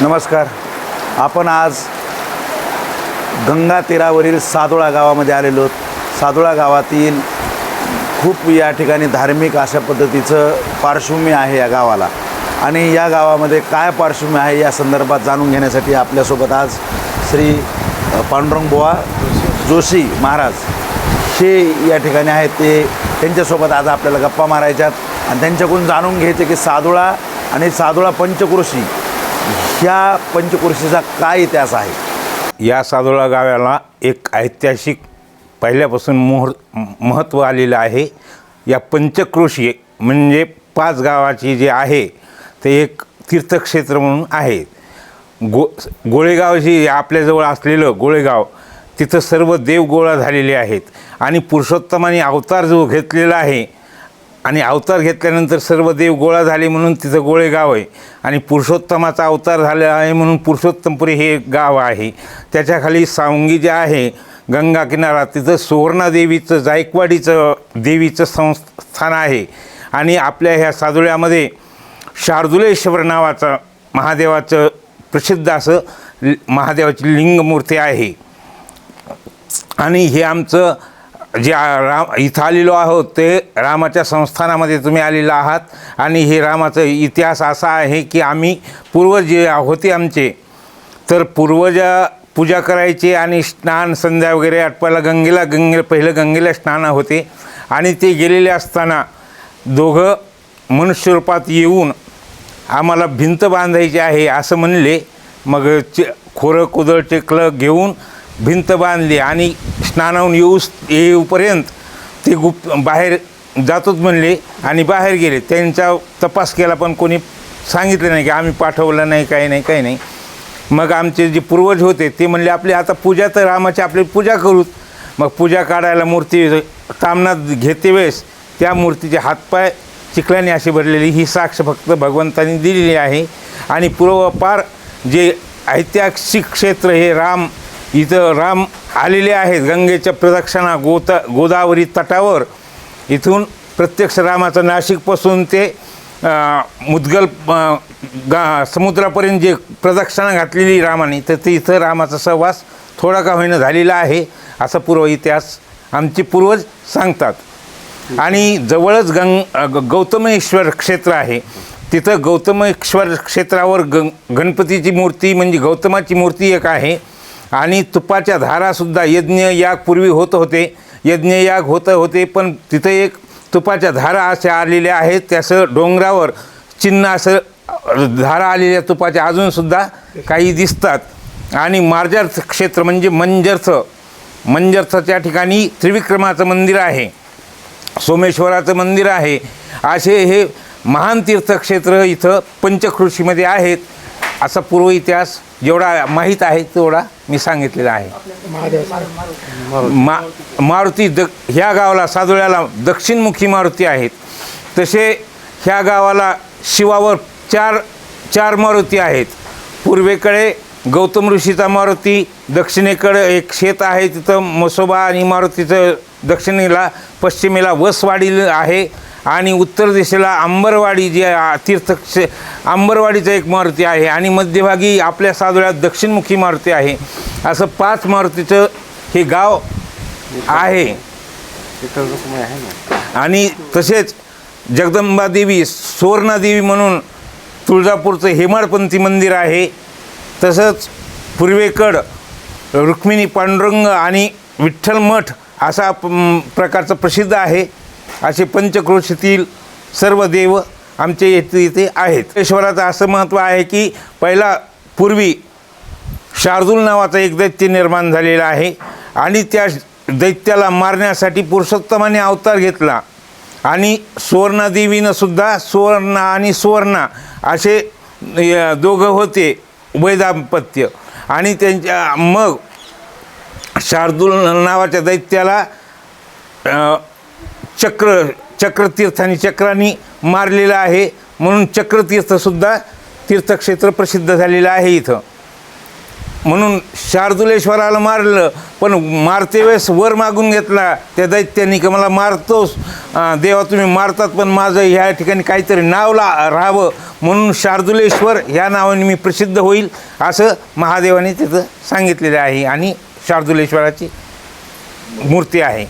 नमस्कार. आपण आज गंगा तीरावरील सादोळा गावामध्ये आलेलो आहोत. सादोळा गावातील खूप या ठिकाणी धार्मिक अशा पद्धतीचं पार्श्वभूमी आहे या गावाला. आणि या गावामध्ये काय पार्श्वभूमी आहे या संदर्भात जाणून घेण्यासाठी आपल्यासोबत आज श्री पांडुरंग बुवा जोशी महाराज हे या ठिकाणी आहेत. ते त्यांच्यासोबत आज आपल्याला गप्पा मारायच्यात. आणि त्यांच्याकडून जाणून घ्यायचं की सादोळा आणि सादोळा पंचकृषी ह्या पंचकृषीचा काय इतिहास आहे? या सादोळा गावाला एक ऐतिहासिक पहिल्यापासून मोहर महत्त्व आलेलं आहे. या पंचक्रोशी म्हणजे पाच गावाची जे आहे ते एक तीर्थक्षेत्र म्हणून आहे. गो गोळेगाव जे आपल्याजवळ असलेलं गोळेगाव तिथं सर्व देव गोळा झालेले आहेत. आणि पुरुषोत्तमाने अवतार जो घेतलेला आहे आणि अवतार घेतल्यानंतर सर्व देव गोळा झाले म्हणून तिथं गोळेगाव आहे. आणि पुरुषोत्तमाचा अवतार झाला आहे म्हणून पुरुषोत्तमपुरी हे गाव आहे. त्याच्याखाली सावंगी जे आहे गंगा किनारा तिथं सुवर्णादेवीचं जायकवाडीचं देवीचं संस्थान आहे. आणि आपल्या ह्या सादुळ्यामध्ये शार्दुलेश्वर नावाचं महादेवाचं प्रसिद्ध असं महादेवाची लिंगमूर्ती आहे. आणि हे आमचं जे राम इथं आलेलो आहोत ते रामाच्या संस्थानामध्ये तुम्ही आलेलो आहात. आणि हे रामाचा इतिहास असा आहे की आम्ही पूर्वज जे होते आमचे. तर पूर्वज पूजा करायचे आणि स्नान संध्या वगैरे आटपायला गंगेला गंगे पहिलं गंगेला स्नान होते. आणि ते गेलेले असताना दोघं मनुष्य रूपात येऊन आम्हाला भिंत बांधायची आहे असं म्हणले. मग चे खोरं कुदळ टेकलं घेऊन भिंत बांधली आणि स्नानाहून येऊस येऊपर्यंत ते गुप बाहेर जातोच म्हणले आणि बाहेर गेले. त्यांचा तपास केला पण कोणी सांगितलं नाही की आम्ही पाठवलं नाही काही नाही काही नाही. मग आमचे जे पूर्वज होते ते म्हणले आपली आता पूजा तर रामाची आपली पूजा करूत मग पूजा काढायला मूर्ती तामनात घेते वेळेस त्या मूर्तीचे हातपाय चिखल्याने अशी भरलेली. ही साक्ष फक्त भगवंतांनी दिलेली आहे. आणि पूर्वपार जे ऐतिहासिक क्षेत्र हे राम इथं राम आलेले आहेत गंगेच्या प्रदक्षिणा गोता गोदावरी तटावर. इथून प्रत्यक्ष रामाचं नाशिकपासून ते मुदगल गा समुद्रापर्यंत जे प्रदक्षिणा घातलेली रामाने तर ते इथं रामाचा सहवास थोडा का होईना झालेला आहे असा पूर्व इतिहास आमचे पूर्वज सांगतात. आणि जवळच गंग ग- गौतमेश्वर क्षेत्र आहे. तिथं गौतमेश्वर क्षेत्रावर गं गणपतीची मूर्ती म्हणजे गौतमाची मूर्ती एक आहे. आणि तुपाच्या धारासुद्धा यज्ञयाग पूर्वी होत होते. यज्ञयाग होत होते पण तिथे एक तुपाच्या धारा अशा आलेल्या आहेत त्याचं डोंगरावर चिन्ह असं धारा आलेल्या तुपाच्या अजूनसुद्धा काही दिसतात. आणि मार्जर्थ क्षेत्र म्हणजे मंजर्थ मंजर्थच्या ठिकाणी त्रिविक्रमाचं मंदिर आहे. सोमेश्वराचं मंदिर आहे. असे हे महान तीर्थक्षेत्र इथं पंचकृषीमध्ये आहेत. असा पूर्व इतिहास जेवढा माहीत आहे तेवढा मी सांगितलेला आहे. मा मारुती द ह्या गावाला सादोळ्याला दक्षिणमुखी मारुती आहेत. तसे ह्या गावाला शिवावर चार चार मारुती आहेत. पूर्वेकडे गौतम ऋषीचा मारुती दक्षिणेकडे एक शेत आहे तिथं मसोबा आणि मारुतीचं दक्षिणेला पश्चिमेला वसवाडी आहे. आणि उत्तर दिशेला अंबरवाडी जी तीर्थक्ष अंबरवाडीचं एक मारुती आहे आणि मध्यभागी आपल्या साजोळ्यात दक्षिणमुखी मारुती आहे. असं पाच मारुतीचं हे गाव आहे. आणि तसेच जगदंबा देवी सुवर्णादेवी म्हणून तुळजापूरचं हेमाडपंथी मंदिर आहे. तसंच पूर्वेकड रुक्मिणी पांडुरंग आणि विठ्ठल मठ असा प्रकारचं प्रसिद्ध आहे. असे पंचक्रोशीतील सर्व देव आमचे येथे इथे आहेत. ईश्वराचं असं महत्त्व आहे की पहिला पूर्वी शार्दूल नावाचा एक दैत्य निर्माण झालेला आहे आणि त्या दैत्याला मारण्यासाठी पुरुषोत्तमाने अवतार घेतला. आणि सुवर्णादेवीनं सुद्धा सुवर्ण आणि सुवर्णा असे दोघं होते वैदापत्य. आणि त्यांच्या मग शार्दूल नावाच्या दैत्याला चक्र चक्रतीर्थाने चक्रांनी मारलेलं आहे. म्हणून चक्रतीर्थसुद्धा तीर्थक्षेत्र प्रसिद्ध झालेलं आहे इथं. म्हणून शार्दुलेश्वराला मारलं पण मारते वेळेस वर मागून घेतला. त्या दैत्यांनी की मला मारतोस. देवा तुम्ही मारतात पण माझं ह्या ठिकाणी काहीतरी नाव ला राहावं. म्हणून शार्दुलेश्वर ह्या नावाने मी प्रसिद्ध होईल असं महादेवाने तिथं सांगितलेलं आहे. आणि शार्दुलेश्वराची मूर्ती आहे.